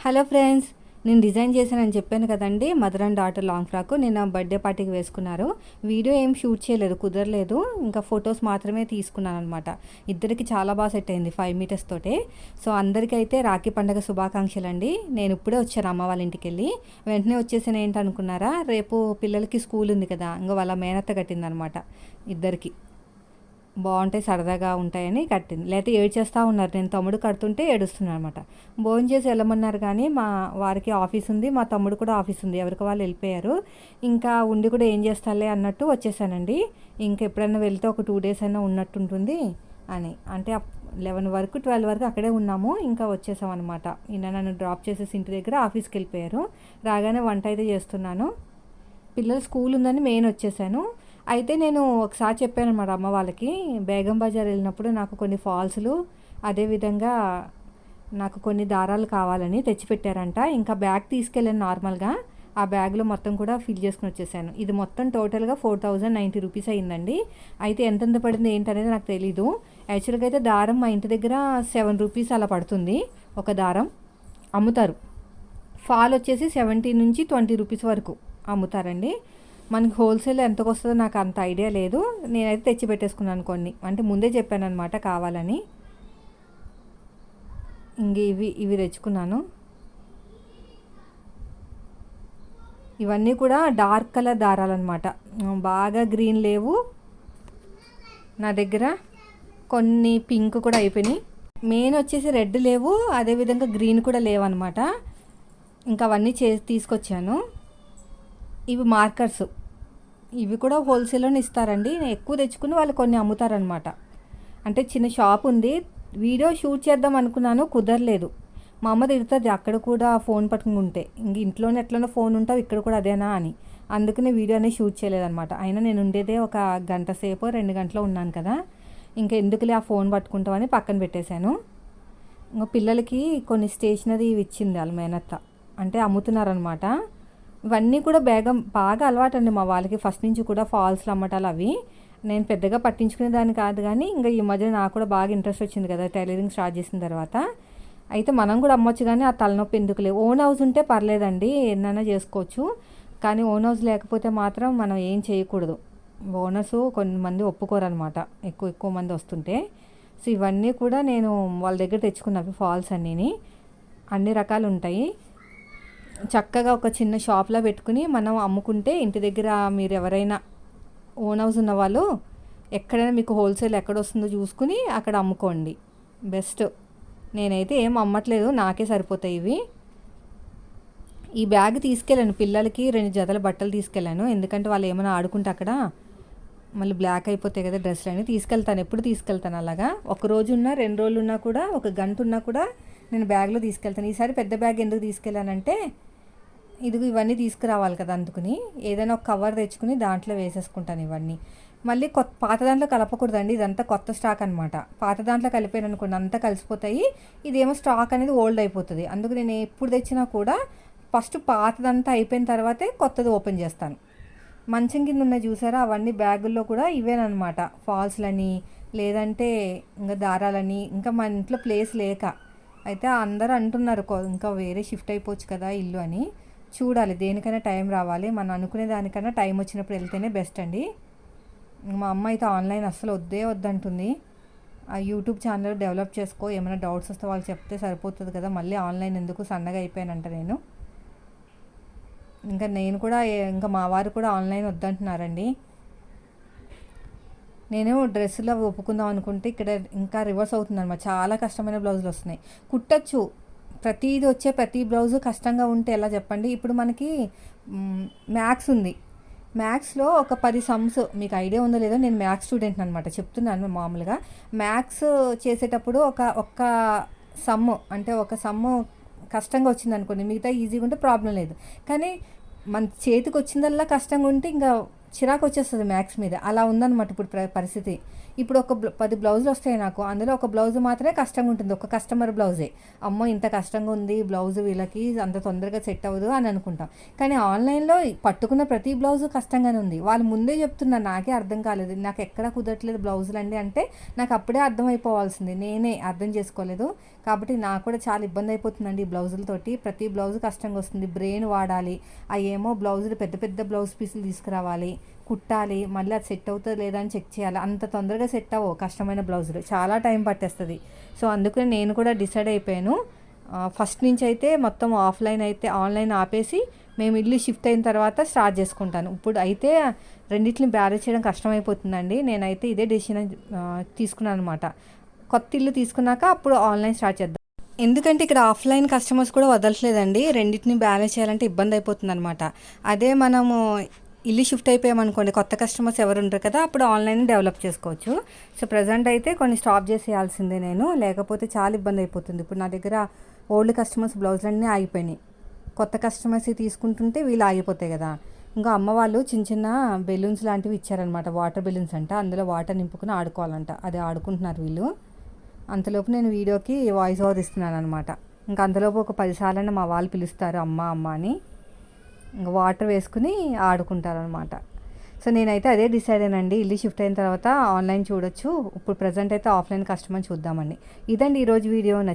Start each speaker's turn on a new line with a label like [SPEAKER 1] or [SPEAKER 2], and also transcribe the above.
[SPEAKER 1] Hello friends నేను design చేశానని చెప్పాను కదండి mother and daughter long frock. నేను బర్త్డే పార్టీకి వేసుకున్నారు. వీడియో ఏం షూట్ చేయలేదు కుదరలేదు. ఇంకా ఫొటోస్ మాత్రమే తీసుకున్నాను అనమాట ఇద్దరికి చాలా బాగా సెట్ అయింది ఫైవ్ మీటర్స్ తోటే. సో అందరికైతే రాఖీ పండగ శుభాకాంక్షలు అండి. నేను ఇప్పుడే వచ్చాను అమ్మ వాళ్ళ ఇంటికి వెళ్ళి. వెంటనే వచ్చేసాను ఏంటనుకున్నారా? రేపు పిల్లలకి స్కూల్ ఉంది కదా ఇంకా వాళ్ళ మేనత్త కట్టిందనమాట ఇద్దరికి. బాగుంటాయి సరదాగా ఉంటాయని కట్టింది. లేకపోతే ఏడ్చేస్తూ ఉన్నారు. నేను తమ్ముడు కడుతుంటే ఏడుస్తున్నాను అనమాట భోజనం చేసి వెళ్ళమన్నారు కానీ మా వారికి ఆఫీస్ ఉంది. మా తమ్ముడు కూడా ఆఫీస్ ఉంది. ఎవరికి వాళ్ళు వెళ్ళిపోయారు. ఇంకా ఉండి కూడా ఏం చేస్తాలే అన్నట్టు వచ్చేసానండి. ఇంకా ఎప్పుడైనా వెళ్తే ఒక టూ డేస్ అయినా ఉన్నట్టు ఉంటుంది అని. అంటే లెవెన్ వరకు ట్వెల్వ్ వరకు అక్కడే ఉన్నాము. ఇంకా వచ్చేసాం అనమాట ఈయన నన్ను డ్రాప్ చేసేసి ఇంటి దగ్గర ఆఫీస్కి వెళ్ళిపోయారు. రాగానే వంట అయితే చేస్తున్నాను. పిల్లలు స్కూల్ ఉందని మెయిన్ వచ్చేసాను. అయితే నేను ఒకసారి చెప్పాను అనమాట అమ్మ వాళ్ళకి బేగం బజార్ వెళ్ళినప్పుడు నాకు కొన్ని ఫాల్స్లు అదేవిధంగా నాకు కొన్ని దారాలు కావాలని తెచ్చిపెట్టారంట. ఇంకా బ్యాగ్ తీసుకెళ్ళాను నార్మల్గా. ఆ బ్యాగ్లో మొత్తం కూడా ఫిల్ చేసుకుని వచ్చేసాను. ఇది మొత్తం టోటల్గా ఫోర్ థౌజండ్ నైంటీ రూపీస్ అయిందండి. అయితే ఎంతెంత పడింది ఏంటనేది నాకు తెలీదు. యాక్చువల్గా అయితే దారం మా ఇంటి దగ్గర సెవెన్ రూపీస్ అలా పడుతుంది ఒక దారం. అమ్ముతారు. ఫాల్ వచ్చేసి సెవెంటీ నుంచి ట్వంటీ రూపీస్ వరకు అమ్ముతారండి. మనకి హోల్సేల్ ఎంతకు వస్తుందో నాకు అంత ఐడియా లేదు. నేనైతే తెచ్చి పెట్టేసుకున్నాను కొన్ని. అంటే ముందే చెప్పాను అనమాట కావాలని. ఇంక ఇవి ఇవి తెచ్చుకున్నాను. ఇవన్నీ కూడా డార్క్ కలర్ దారాలన్నమాట. బాగా గ్రీన్ లేవు. నా దగ్గర కొన్ని పింక్ కూడా అయిపోయినాయి. మెయిన్ వచ్చేసి రెడ్ లేవు. అదేవిధంగా గ్రీన్ కూడా లేవన్నమాట. ఇంకా అవన్నీ చే తీసుకొచ్చాను. ఇవి మార్కర్స్. ఇవి కూడా హోల్సేల్లోనే ఇస్తారండి. నేను ఎక్కువ తెచ్చుకుని వాళ్ళు కొన్ని అమ్ముతారనమాట అంటే చిన్న షాప్ ఉంది. వీడియో షూట్ చేద్దాం అనుకున్నాను కుదరలేదు. మా అమ్మ తిడుతుంది అక్కడ కూడా ఫోన్ పట్టుకుని ఉంటే ఇంక ఇంట్లోనే ఎట్లనో ఫోన్ ఉంటావు ఇక్కడ కూడా అదేనా అని. అందుకనే వీడియో అనేది షూట్ చేయలేదన్నమాట. అయినా నేను ఉండేదే ఒక గంట సేపు రెండు గంటలో ఉన్నాను కదా. ఇంకా ఎందుకులే ఆ ఫోన్ పట్టుకుంటామని పక్కన పెట్టేశాను. ఇంకా పిల్లలకి కొన్ని స్టేషనరీ ఇచ్చింది వాళ్ళ మేనత్త అంటే అమ్ముతున్నారనమాట ఇవన్నీ కూడా బేగం బాగా అలవాటు అండి మా వాళ్ళకి. ఫస్ట్ నుంచి కూడా ఫాల్స్లు అమ్మటాలు అవి. నేను పెద్దగా పట్టించుకునే దాన్ని కాదు కానీ ఇంకా ఈ మధ్య నాకు కూడా బాగా ఇంట్రెస్ట్ వచ్చింది కదా టైలరింగ్ స్టార్ట్ చేసిన తర్వాత. అయితే మనం కూడా అమ్మొచ్చు కానీ ఆ తలనొప్పి ఎందుకు లేవు. ఓన్ హౌస్ ఉంటే పర్లేదండి ఎన్నైనా చేసుకోవచ్చు. కానీ ఓన్ హౌస్ లేకపోతే మాత్రం మనం ఏం చేయకూడదు. ఓనర్స్ కొంతమంది ఒప్పుకోరనమాట ఎక్కువ ఎక్కువ మంది వస్తుంటే. సో ఇవన్నీ కూడా నేను వాళ్ళ దగ్గర తెచ్చుకున్నవి ఫాల్స్ అన్నీని. అన్ని రకాలు ఉంటాయి. చక్కగా ఒక చిన్న షాప్లో పెట్టుకుని మనం అమ్ముకుంటే ఇంటి దగ్గర మీరు ఎవరైనా ఓన్ హౌస్ ఉన్న వాళ్ళు ఎక్కడైనా మీకు హోల్సేల్ ఎక్కడ వస్తుందో చూసుకుని అక్కడ అమ్ముకోండి. బెస్ట్. నేనైతే ఏం అమ్మట్లేదు నాకే సరిపోతాయి ఇవి. ఈ బ్యాగ్ తీసుకెళ్ళాను. పిల్లలకి రెండు జతల బట్టలు తీసుకెళ్ళాను. ఎందుకంటే వాళ్ళు ఏమైనా ఆడుకుంటే అక్కడ మళ్ళీ బ్లాక్ అయిపోతాయి కదా డ్రెస్సులు అని తీసుకెళ్తాను. ఎప్పుడు తీసుకెళ్తాను అలాగా? ఒక రోజు ఉన్నా రెండు రోజులు ఉన్నా కూడా ఒక గంట ఉన్నా కూడా నేను బ్యాగ్లో తీసుకెళ్తాను. ఈసారి పెద్ద బ్యాగ్ ఎందుకు తీసుకెళ్ళానంటే ఇది ఇవన్నీ తీసుకురావాలి కదా అందుకుని ఏదైనా ఒక కవర్ తెచ్చుకుని దాంట్లో వేసేసుకుంటాను ఇవన్నీ. మళ్ళీ కొత్త పాత దాంట్లో కలపకూడదండి ఇదంతా కొత్త స్టాక్ అనమాట పాత దాంట్లో కలిపాను అనుకోండి అంతా కలిసిపోతాయి. ఇదేమో స్టాక్ అనేది ఓల్డ్ అయిపోతుంది. అందుకు నేను ఎప్పుడు తెచ్చినా కూడా ఫస్ట్ పాతదంతా అయిపోయిన తర్వాతే కొత్తది ఓపెన్ చేస్తాను. మంచం కింద ఉన్న చూసారా? అవన్నీ బ్యాగుల్లో కూడా ఇవేనమాట ఫాల్స్లని లేదంటే ఇంకా దారాలని ఇంకా మన ఇంట్లో ప్లేస్ లేక. అయితే అందరూ అంటున్నారు ఇంకా వేరే షిఫ్ట్ అయిపోవచ్చు కదా ఇల్లు అని. చూడాలి దేనికైనా టైం రావాలి. మనం అనుకునే దానికన్నా టైం వచ్చినప్పుడు వెళ్తేనే బెస్ట్ అండి. మా అమ్మ అయితే ఆన్లైన్ అస్సలు వద్దే వద్దంటుంది. ఆ యూట్యూబ్ ఛానల్ డెవలప్ చేసుకో ఏమైనా డౌట్స్ వస్తే వాళ్ళు చెప్తే సరిపోతుంది కదా మళ్ళీ ఆన్లైన్ ఎందుకు సన్నగా అయిపోయానంట నేను. ఇంకా నేను కూడా ఇంకా మా వారు కూడా ఆన్లైన్ వద్దంటున్నారండి. నేను డ్రెస్సులో ఒప్పుకుందాం అనుకుంటే ఇక్కడ ఇంకా రివర్స్ అవుతుందన్నమాట. చాలా కష్టమైన బ్లౌజులు వస్తున్నాయి. కుట్టచ్చు ప్రతిది వచ్చే ప్రతి బ్లౌజు కష్టంగా ఉంటే ఎలా చెప్పండి? ఇప్పుడు మనకి మ్యాథ్స్ ఉంది. మ్యాథ్స్లో ఒక పది సమ్స్ మీకు ఐడియా ఉందో లేదో నేను మ్యాథ్స్ స్టూడెంట్ అనమాట చెప్తున్నాను మామూలుగా. మ్యాథ్స్ చేసేటప్పుడు ఒక ఒక్క సమ్ అంటే ఒక సమ్ము కష్టంగా వచ్చింది అనుకోండి మిగతా ఈజీగా ఉంటే ప్రాబ్లం లేదు. కానీ మన చేతికి వచ్చిందల్లా కష్టంగా ఉంటే ఇంకా చిరాకు వచ్చేస్తుంది మ్యాథ్స్ మీద. అలా ఉందన్నమాట ఇప్పుడు ప్ర- పరిస్థితి. ఇప్పుడు ఒక పది బ్లౌజులు వస్తాయి నాకు. అందులో ఒక బ్లౌజ్ మాత్రమే కష్టంగా ఉంటుంది ఒక కస్టమర్ బ్లౌజే. అమ్మో ఇంత కష్టంగా ఉంది బ్లౌజ్ వీళ్ళకి అంత తొందరగా సెట్ అవ్వదు అని అనుకుంటాం. కానీ ఆన్లైన్లో పట్టుకున్న ప్రతి బ్లౌజు కష్టంగానే ఉంది. వాళ్ళు ముందే చెప్తున్నారు నాకే అర్థం కాలేదు. నాకు ఎక్కడ కుదరట్లేదు బ్లౌజులు అండి అంటే నాకు అప్పుడే అర్థం అయిపోవాల్సింది నేనే అర్థం చేసుకోలేదు. కాబట్టి నాకు కూడా చాలా ఇబ్బంది అయిపోతుందండి ఈ బ్లౌజులతోటి. ప్రతి బ్లౌజ్ కష్టంగా వస్తుంది బ్రెయిన్ వాడాలి. అవి ఏమో బ్లౌజులు పెద్ద పెద్ద బ్లౌజ్ పీసులు తీసుకురావాలి. కుట్టాలి మళ్ళీ అది సెట్ అవుతుందో లేదా అని చెక్ చేయాలి. అంత తొందరగా సెట్ అవ్వవు కష్టమైన బ్లౌజులు. చాలా టైం పట్టేస్తుంది. సో అందుకని నేను కూడా డిసైడ్ అయిపోయాను. ఫస్ట్ నుంచి అయితే మొత్తం ఆఫ్లైన్ అయితే ఆన్లైన్ ఆపేసి మేము ఇల్లు షిఫ్ట్ అయిన తర్వాత స్టార్ట్ చేసుకుంటాను. ఇప్పుడు అయితే రెండింటిని బ్యాలెన్స్ చేయడం కష్టమైపోతుందండి. నేనైతే ఇదే డెసిషన్ తీసుకున్నాను అనమాట కొత్త ఇల్లు తీసుకున్నాక అప్పుడు ఆన్లైన్ స్టార్ట్ చేద్దాం. ఎందుకంటే ఇక్కడ ఆఫ్లైన్ కస్టమర్స్ కూడా వదలట్లేదండి. రెండింటిని బ్యాలెన్స్ చేయాలంటే ఇబ్బంది అయిపోతుంది అనమాట అదే మనము ఇల్లు షిఫ్ట్ అయిపోయామనుకోండి కొత్త కస్టమర్స్ ఎవరు ఉంటారు కదా అప్పుడు ఆన్లైన్ డెవలప్ చేసుకోవచ్చు. సో ప్రజెంట్ అయితే కొన్ని స్టాప్ చేసేయాల్సిందే నేను. లేకపోతే చాలా ఇబ్బంది అయిపోతుంది. ఇప్పుడు నా దగ్గర ఓల్డ్ కస్టమర్స్ బ్లౌజులన్నీ ఆగిపోయినాయి. కొత్త కస్టమర్స్ తీసుకుంటుంటే వీళ్ళు ఆగిపోతాయి కదా. ఇంకా అమ్మ వాళ్ళు చిన్న చిన్న బెలూన్స్ లాంటివి ఇచ్చారనమాట. వాటర్ బెలూన్స్ అంట. అందులో వాటర్ నింపుకుని ఆడుకోవాలంట. అది ఆడుకుంటున్నారు వీళ్ళు. అంతలోపు నేను వీడియోకి వాయిస్ ఓవర్ ఇస్తున్నాను అనమాట ఇంకా అంతలోపు ఒక పదిసార్లు మా వాళ్ళు పిలుస్తారు అమ్మ అమ్మ అని. వాటర్ వేసుకుని ఆడుకుంటారు అనమాట సో నేనైతే అదే డిసైడ్ అయినండి ఇల్లు షిఫ్ట్ అయిన తర్వాత ఆన్లైన్ చూడొచ్చు. ఇప్పుడు ప్రజెంట్ అయితే ఆఫ్లైన్ కస్టమర్ చూద్దామండి ఇదండి ఈరోజు వీడియో. నచ్చి